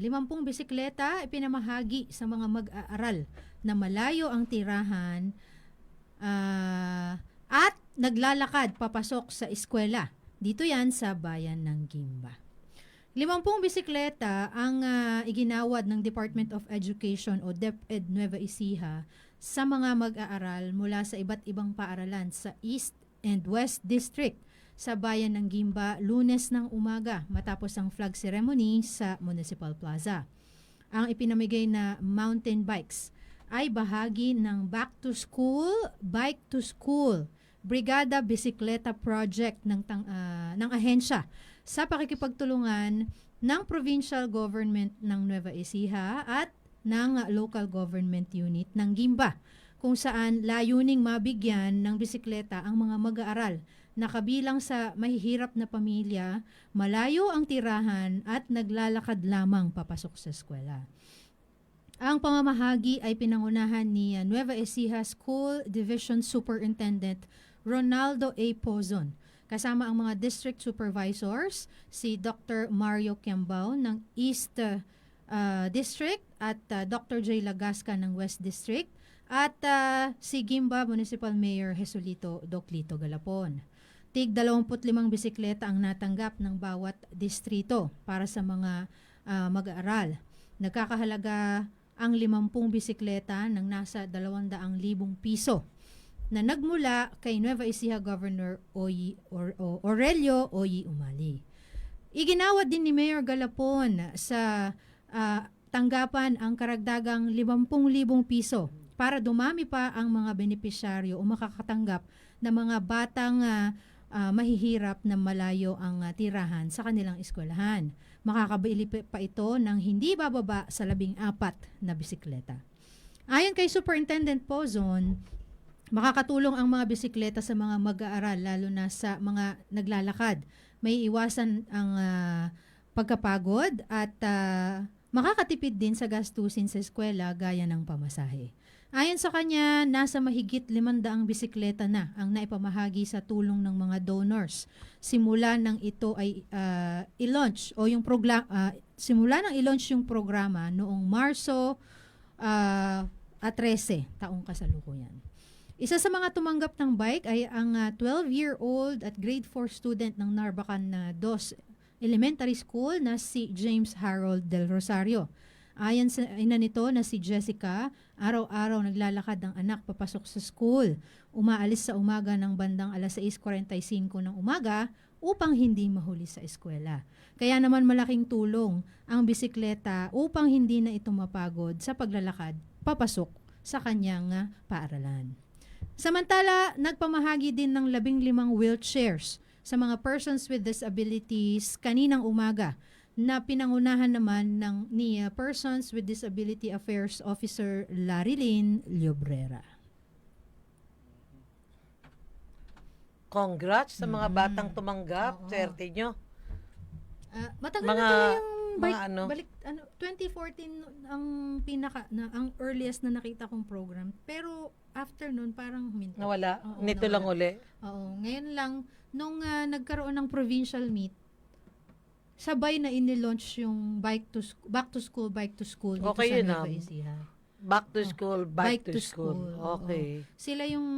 limampung bisikleta ipinamahagi sa mga mag-aaral na malayo ang tirahan ah, at naglalakad papasok sa eskwela. Dito yan sa bayan ng Gimba. Limampung bisikleta ang ah, iginawad ng Department of Education o DepEd Nueva Ecija sa mga mag-aaral mula sa iba't ibang paaralan sa East and West District sa bayan ng Gimba lunes ng umaga matapos ang flag ceremony sa Municipal Plaza. Ang ipinamigay na mountain bikes ay bahagi ng Back to School, Bike to School, Brigada Bisikleta Project ng, ah, ng ahensya sa pakikipagtulungan ng provincial government ng Nueva Ecija at ng local government unit ng Gimba kung saan layuning mabigyan ng bisikleta ang mga mag-aaral na kabilang sa mahihirap na pamilya, malayo ang tirahan at naglalakad lamang papasok sa eskwela. Ang pamamahagi ay pinangunahan ni Nueva Ecija School Division Superintendent Ronaldo A. Pozon kasama ang mga district supervisors, si Dr. Mario Kiambao ng East uh, District at uh, Dr. J. Lagasca ng West District at uh, si Gimba Municipal Mayor Jesulito Doclito Galapon. Tig 25 bisikleta ang natanggap ng bawat distrito para sa mga ah, mag-aaral. Nagkakahalaga ang 50 bisikleta ng nasa 200,000 piso na nagmula kay Nueva Ecija Governor Oyi or, o, Aurelio Oyi Umali. Iginawad din ni Mayor Galapon sa ah, tanggapan ang karagdagang 50,000 piso para dumami pa ang mga benepisyaryo o makakatanggap ng mga batang ah, ah, mahihirap na malayo ang ah, tirahan sa kanilang eskwelahan. Makakabili pa ito ng hindi bababa sa labing apat na bisikleta. Ayon kay Superintendent Pozon, makakatulong ang mga bisikleta sa mga mag-aaral lalo na sa mga naglalakad. May iwasan ang ah, pagkapagod at ah, makakatipid din sa gastusin sa eskwela gaya ng pamasahe. Ayon sa kanya, nasa mahigit 500 bisikleta na ang naipamahagi sa tulong ng mga donors. Simula nang ito ay ah, i-launch o yung program simula nang i-launch yung programa noong Marso ah, at 13 taong kasalukuyan. Isa sa mga tumanggap ng bike ay ang ah, 12-year-old at grade 4 student ng Narbacan na DOS Elementary School na si James Harold Del Rosario. Ayon sa ina nito na si Jessica, araw-araw naglalakad ang anak papasok sa school. Umaalis sa umaga ng bandang alas 6.45 ng umaga upang hindi mahuli sa eskwela. Kaya naman malaking tulong ang bisikleta upang hindi na ito mapagod sa paglalakad papasok sa kanyang ah, paaralan. Samantala, nagpamahagi din ng labing limang wheelchairs sa mga persons with disabilities kaninang umaga na pinangunahan naman ng ni uh, Persons with Disability Affairs Officer Larry Lynn Llobrera. Congrats sa mga Mm. batang tumanggap. Oo. Swerte nyo. Ah, matagal Mga- na to yung mga bike, ano? balik ano 2014 ang pinaka na ang earliest na nakita kong program pero after nun parang huminto. Nawala. Oo, Nito nawala. lang uli. Oo, ngayon lang nung ah, nagkaroon ng provincial meet sabay na inilaunch yung bike to sc- back to school bike to school dito Okay sa yun, Nueva ah. Ecija. Back to Oh, school, bike, to, school. oo. Okay. Sila yung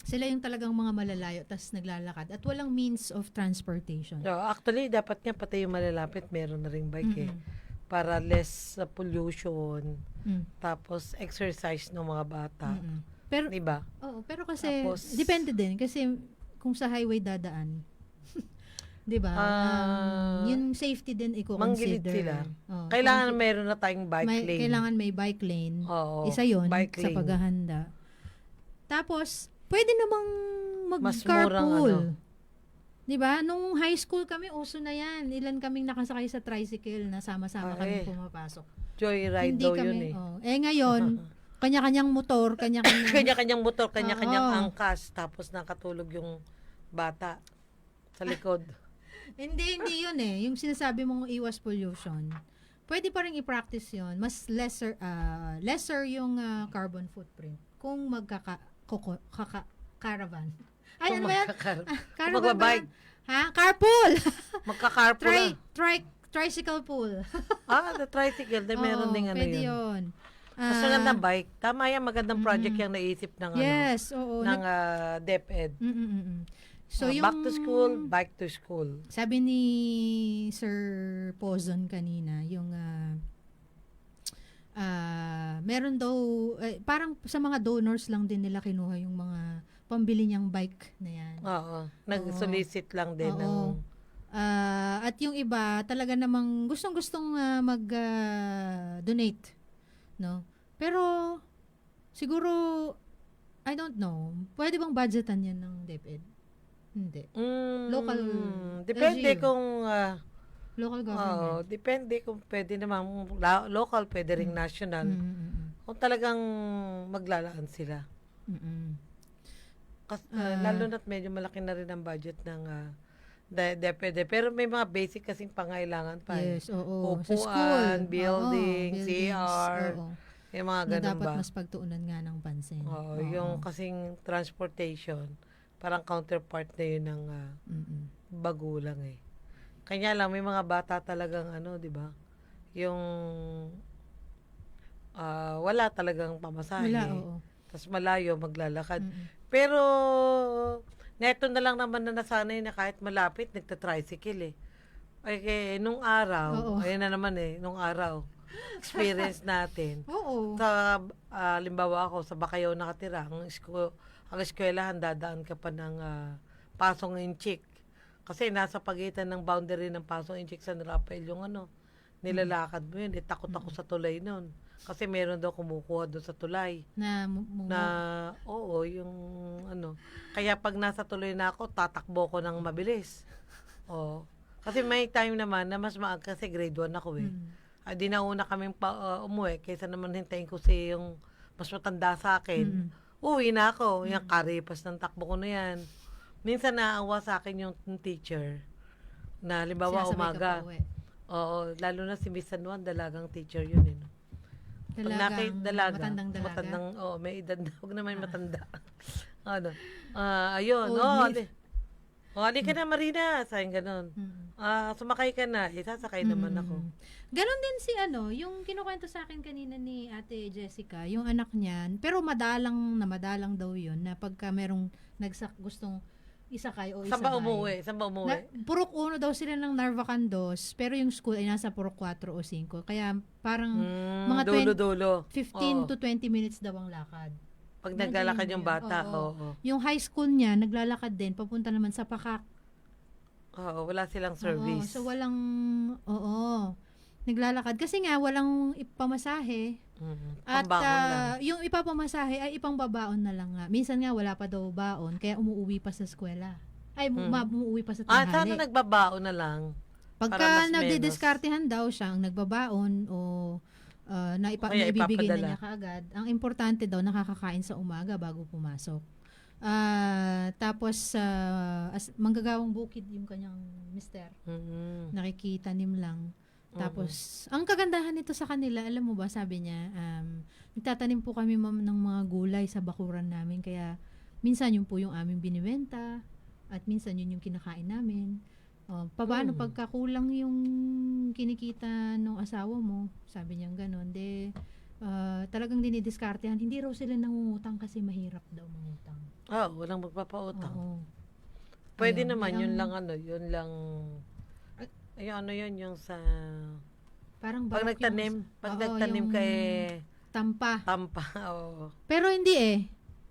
sila yung talagang mga malalayo tas naglalakad at walang means of transportation. So, actually, dapat nga pati yung malalapit, meron na ring bike eh. Mm-mm. Para less uh, pollution, Mm, tapos exercise ng mga bata. mm-mm. Pero Di ba? Oo, pero kasi Tapos- depende din kasi kung sa highway dadaan. 'Di ba? Ah, Um, yung safety din manggilid i-consider. sila. Oo, Kailangan kung- meron na tayong bike may, lane. Kailangan may bike lane. Oo, Isa 'yon sa paghahanda. Tapos pwede namang mag-carpool. ano. 'Di ba? Nung high school kami, uso na 'yan. Ilan kaming nakasakay sa tricycle na sama-sama Pare. kami pumapasok. Joyride Hindi daw kami. yun eh. oh. Eh ngayon, kanya-kanyang motor, kanya-kanyang Kanya-kanyang motor, kanya-kanyang angkas, tapos nakatulog yung bata sa likod. Hindi, hindi yun eh. Yung sinasabi mong iwas pollution. Pwede pa rin i-practice yun. Mas lesser, ah, lesser yung ah, carbon footprint kung magkaka, koko, kaka, caravan. Ay, ano ba yan? Ah, ba yan? Ha? Carpool! Magka-carpool try, na. try, tricycle pool. ah, the tricycle. Di meron Oo, ding ano pwede yun. yun. Mas Ah, magandang bike. Tama yan, magandang project Mm-mm. yung naisip ng Yes, ano, oo. ng Nag- ah, DepEd. Mm, mm, mm, mm. So, Ah, yung, back to school, bike to school. Sabi ni Sir Pozon kanina, yung ah ah, meron daw, eh, parang sa mga donors lang din nila kinuha yung mga pambili niyang bike na yan. Oo. Nag-solicit lang din Oo. ng... Ah, at yung iba talaga namang gustong-gustong ah, mag-donate, no? Pero siguro I don't know. Pwede bang budgetan 'yan ng DepEd? Hindi. Mm, Local Depende LGU. kung... ah, Local government. depende kung pwede naman local, pwede ring national. Mm, mm, mm, Kung talagang maglalaan sila. mm, mm. Kas, Ah. lalo na't medyo malaki na rin ang budget ng uh, DepEd. Pero may mga basic kasing pangailangan pa. eh. Yes, oo. Sa Upuan, school. building, Oo, CR, oo. Yung mga ganun dapat ba? mas pagtuunan nga ng pansin. Oo, Oo. yung kasing transportation, parang counterpart na yun ng mm. bagulang eh. Kanya lang, may mga bata talagang ano, di ba? Yung ah, wala talagang pamasahe. Wala, oo. Tapos malayo, maglalakad. Mm, mm. Pero, neto na lang naman na nasanay na kahit malapit, nagta-tricycle eh. Ay, kaya, nung araw, Oo. ayun na naman eh, nung araw, experience natin. Oo. Sa, ah, limbawa ako, sa Bakayaw nakatira, ang, esko, ang eskwelahan, dadaan ka pa ng ah, Pasong Inchik. Kasi nasa pagitan ng boundary ng Pasong Inchik San Rafael yung ano, nilalakad mo yun. Eh, takot ako sa tulay nun. Kasi meron daw kumukuha doon sa tulay. Na, mu- mu- Na, oo, yung ano. Kaya pag nasa tuloy na ako, tatakbo ko ng mabilis. Oo. Kasi may time naman na mas maaga kasi grade 1 ako eh. Mm. Ah, di na una kaming pa, uh, umuwi kaysa naman hintayin ko si yung mas matanda sa akin. Mm. Uwi na ako. Yung karipas ng takbo ko na yan. Minsan naawa sa akin yung teacher na halimbawa Sinasabay ka umaga. pa uwi. Oo, lalo na si Miss San Juan, dalagang teacher yun eh. no? Pag dalaga, matandang dalaga. matandang, oh, may edad na, huwag naman matanda. ano, ah, ayun, Old oh, miss. ali. Oh, ali ka na Marina, sayang ganun. Mm. Ah, sumakay ka na, eh, sasakay naman Mm. ako. Ganon din si ano, yung kinukwento sa akin kanina ni Ate Jessica, yung anak niyan, pero madalang na madalang daw yun na pagka merong nagsak gustong isakay o isabay. Saan ba umuwi? Saan ba umuwi? Na, purok uno daw sila ng Narvacan dos, pero yung school ay nasa purok 4 o 5. Kaya parang Mm, mga dulo-dulo. 15 Oo. to 20 minutes daw ang lakad. Pag naglalakad yung yun. bata, Oo. oo. Yung high school niya, naglalakad din, papunta naman sa Pakak. Oo, wala silang service. Oo, so walang, oo, naglalakad. Kasi nga, walang ipamasahe. Mhm. At Pambangon lang. ah, yung ipapamasahe ay ipang babaon na lang nga. Minsan nga wala pa daw baon, kaya umuuwi pa sa eskwela. Ay, ma- umuuwi pa sa Ah, tanghali. sana nagbabaon na lang. Pagka para mas nagdidiskartehan daw siya, ang nagbabaon o uh, na ipa- kaya naibibigay na ipapadala. niya kaagad, ang importante daw nakakakain sa umaga bago pumasok. Ah, tapos ah, as, manggagawang bukid yung kanyang mister. Mhm. Nakikitanim lang. Tapos, ang kagandahan nito sa kanila, alam mo ba, sabi niya, um, nagtatanim po kami ma'am ng mga gulay sa bakuran namin. Kaya, minsan yun po yung aming binibenta at minsan yun yung kinakain namin. Oh, paano Mm. pagkakulang yung kinikita ng asawa mo? Sabi niya gano'n. De, ah, talagang dinidiskartehan. Hindi raw sila nangungutang kasi mahirap daw mangutang. Ah, walang magpapautang. Oo. Pwede Ayun, naman, yun ang- lang ano, yun lang, ay ano yun, yung sa, Parang pag barok yung- nagtanim, pag Oo, nagtanim ka eh, Tampa. tampa, oo. Pero hindi eh.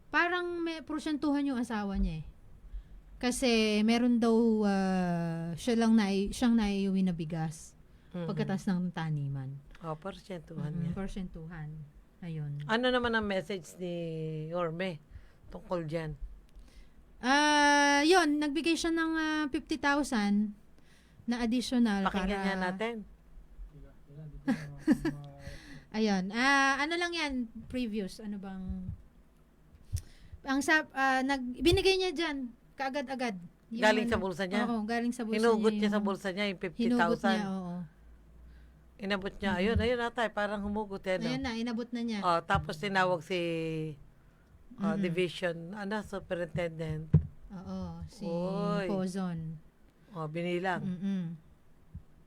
Parang may porsyentuhan yung asawa niya eh. Kasi meron daw ah, siya lang na siyang naiuwi na bigas Mhm. pagkatas ng taniman. Oh, porsyentuhan niya. Porsyentuhan. Ayun. Ano naman ang message ni Orme tungkol dyan? Ah, 'yun, nagbigay siya ng ah, 50,000 na additional Pakinggan para niya natin. Ayun. Ah, ano lang 'yan, previous, ano bang ang sa ah, nag binigay niya diyan kaagad-agad. Yung Galing sa ano- bulsa niya? Oo, galing sa bulsa Hinugot niya. niya sa bulsa niya yung Hinugot niya, 50,000. oo. Inabot niya. Ayun, ayun natay, parang humugot yan. Ayan na, inabot na niya. Oh, tapos tinawag si oh, Mm-mm. division, ano, superintendent. Oo, si Oy. Pozon. Oh, binilang. Mm-mm.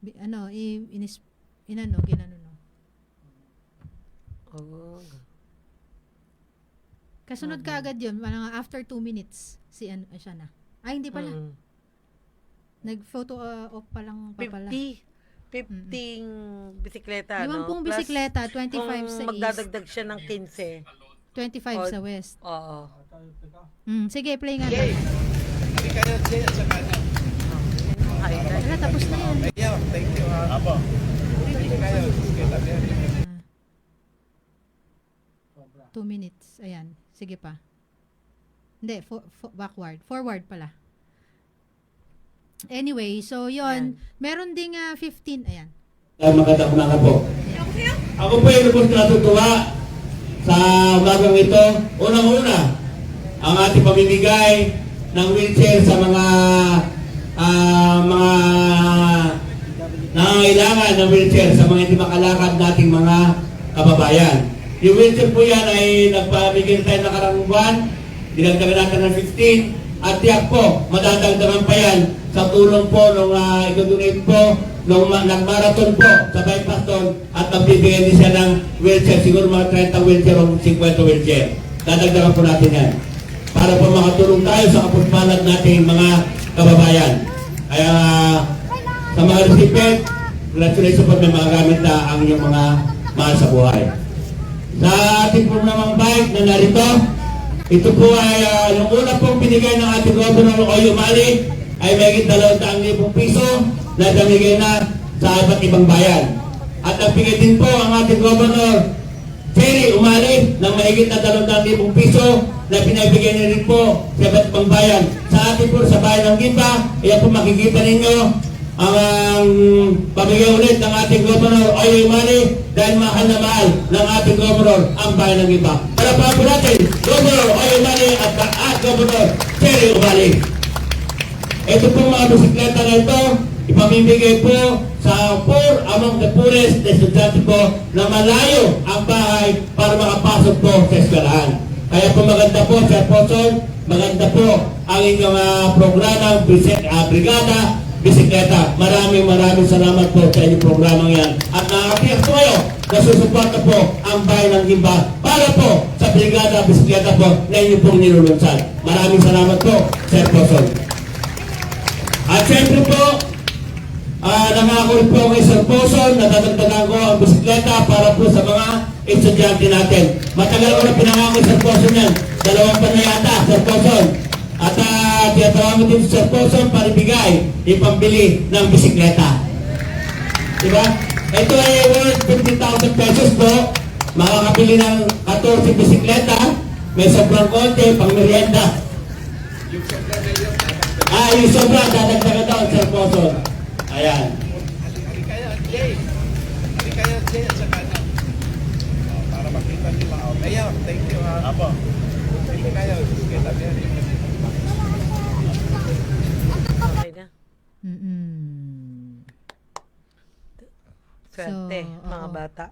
Bi- ano, i, inis, inano, ginano, no. Oo. Kasunod ka agad yun, parang after 2 minutes, si ano, siya na. Ay, hindi pala. Mm. Nag-photo uh, off pa lang pa pala. 50. 50 bisikleta, Limampung no? Plus, bisikleta, 25 kung sa east, magdadagdag siya ng 15. 25 Or- sa west. Oo. Mm, sige, play nga. Kain na. Wala, tapos na yan. Apo. Ah, 2 minutes. Ayan. Sige pa. Hindi, fo- fo- backward. Forward pala. Anyway, so yon Meron ding ah, 15. Ayan. Uh, magandang umaga po. Ako po ay lubos na natutuwa sa umagang ito. Unang-una, ang ating pamimigay ng wheelchair sa mga ah, mga nangangailangan ng wheelchair sa mga hindi makalakad nating mga kababayan. Yung wheelchair po yan ay nagpamigay tayo nakarang buwan, dinagdagan natin ng 15, at tiyak po, madadagdagan pa yan sa tulong po nung uh, i-donate po nung ma- nag-marathon po sa bypass doon at nagbibigay din siya ng wheelchair, siguro mga 30 wheelchair o 50 wheelchair. Dadagdagan po natin yan para po makatulong tayo sa kapuspalag nating mga kababayan. Kaya sa mga recipient, congratulations po may mga gamit na ang inyong mga mahal sa buhay. Sa ating programang bike na narito, ito po ay ah, yung una pong binigay ng ating Governor Oyo Mali ay may dalawang libong piso na damigay na sa iba't ibang bayan. At nagbigay din po ang ating Governor Jerry Umali ng mahigit na 200,000 piso na pinabigay niya rin po sa iba't ibang bayan. Sa ating po sa bayan ng Gimba, iyan po makikita ninyo ang um, pamigay ulit ng ating Governor Oyo Umali dahil mahal na mahal ng ating Governor ang bayan ng Gimba. Para pa po natin, Governor Oyo Umali at, at Governor Jerry Umali. Ito pong mga bisikleta na ito, ipamimigay po sa poor among the poorest na estudyante po na malayo ang bahay para makapasok po sa eskwelahan. Kaya po maganda po, Sir Poson, maganda po ang inyong uh, programa, bisi- ah, Brigada Bisikleta. Maraming maraming salamat po sa inyong programang yan. At nakakatiyak po kayo na susuporta po ang bayan ng Gimba para po sa Brigada Bisikleta po na inyo pong nilulunsad. Maraming salamat po, Sir Poson. At syempre po, ah nangako po kay Sir Poson, nadadagdagan ko ang bisikleta para po sa mga estudyante natin. Matagal ko na pinangako Sir Poson yan. Dalawang pa na yata, Sir Poson. Si Sir Poson para ibigay, ipambili ng bisikleta. Diba? Ito ay worth 50,000 pesos po. Makakabili ng 14 bisikleta. May sobrang konti, pang merienda. Ah, yung sobra, dadagdagan daw, Sir Poson. Ayan. Para makita mga Mayor, thank you. ah. Apo. Hindi kayo. Kita niyo. Okay na. Mm-mm. Swerte, So, mga oo. bata.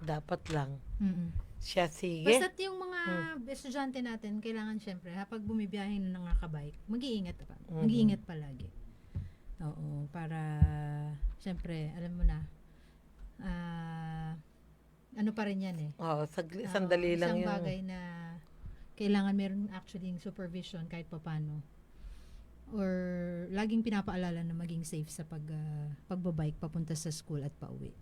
Dapat lang. Mm-mm. Siya sige. Basta't yung mga estudyante natin, kailangan syempre, kapag bumibiyahe na nakakabike, mag-iingat pa. Mhm. Mag-iingat palagi. Oo, para, syempre, alam mo na, ah, ano pa rin yan eh. Oo, sagli, Oo, sandali lang isang yun. bagay na kailangan meron actually yung supervision kahit papano. Or laging pinapaalala na maging safe sa pag, ah, pagbabike papunta sa school at pauwi.